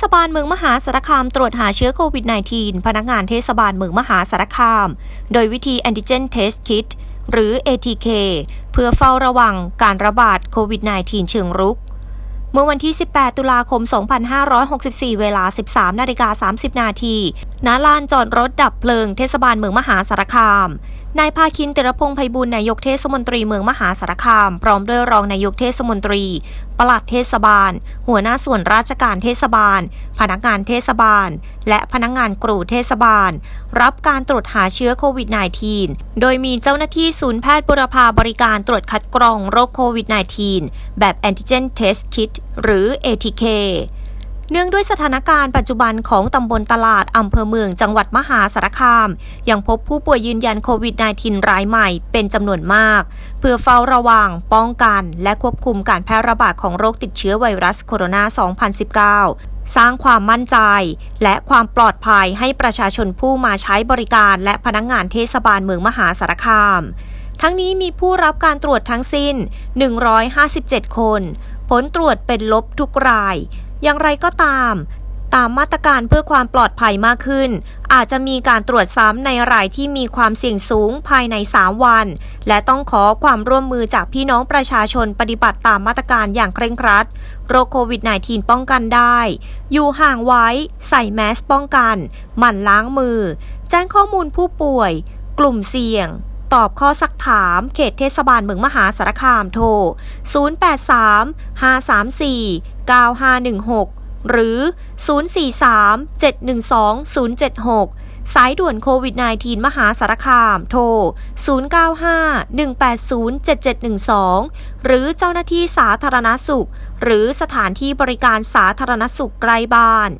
ศบาลเมืองมหาสารคามตรวจหาเชื้อโควิด -19 พนักงานเทศบาลเมืองมหาสารคาม โดยวิธีแอนติเจนเทสคิดหรือ ATK เพื่อเฝ้าระวังการระบาดโควิด -19 เชิงรุก เมื่อวันที่ 18 ตุลาคม 2564 เวลา 13 นาฬิกา 30 นาที ณลานจอดรถดับเพลิงเทศบาลเมืองมหาสารคาม นายภาคินติรพงษ์ไพบูลย์นายกเทศมนตรีเมืองมหาสารคาม พร้อมด้วยรองนายกเทศมนตรี ปลัดเทศบาล หัวหน้าส่วนราชการเทศบาล พนักงานเทศบาล และพนักงานกรูเทศบาล รับการตรวจหาเชื้อโควิด -19 โดยมีเจ้าหน้าที่ศูนย์แพทย์บุรพาบริการตรวจคัดกรองโรคโควิด -19 แบบ Antigen Test Kit หรือ ATK เนื่องด้วยสถานการณ์ปัจจุบันของตำบลตลาดอำเภอเมืองจังหวัดมหาสารคาม ยังพบผู้ป่วยยืนยันโควิด -19 รายใหม่เป็นจำนวนมาก เพื่อเฝ้าระวัง ป้องกัน และควบคุมการแพร่ระบาดของโรคติดเชื้อไวรัสโคโรนา 2019สร้างความมั่นใจ และความปลอดภัยให้ประชาชนผู้มาใช้บริการ และพนักงานเทศบาลเมืองมหาสารคาม ทั้งนี้มีผู้รับการตรวจทั้งสิ้น 157 คน ผลตรวจเป็นลบทุกราย อย่างไรก็ตาม ตามมาตรการเพื่อความปลอดภัยมากขึ้น อาจจะมีการตรวจซ้ำในรายที่มีความเสี่ยงสูงภายใน 3 วัน และต้องขอความร่วมมือจากพี่น้องประชาชนปฏิบัติตามมาตรการอย่างเคร่งครัด โรคโควิด -19 ป้องกันได้ อยู่ห่างไว้ ใส่แมสป้องกัน หมั่นล้างมือ แจ้งข้อมูลผู้ป่วย กลุ่มเสี่ยง ตอบข้อสักถาม เขตเทศบาลเมืองมหาสารคามโทร 083 534 9516 หรือ 043 712 076 สายด่วนโควิด -19 มหาสารคาม โทร 095 180 7712 หรือเจ้าหน้าที่สาธารณสุข หรือสถานที่บริการสาธารณสุขใกล้บ้าน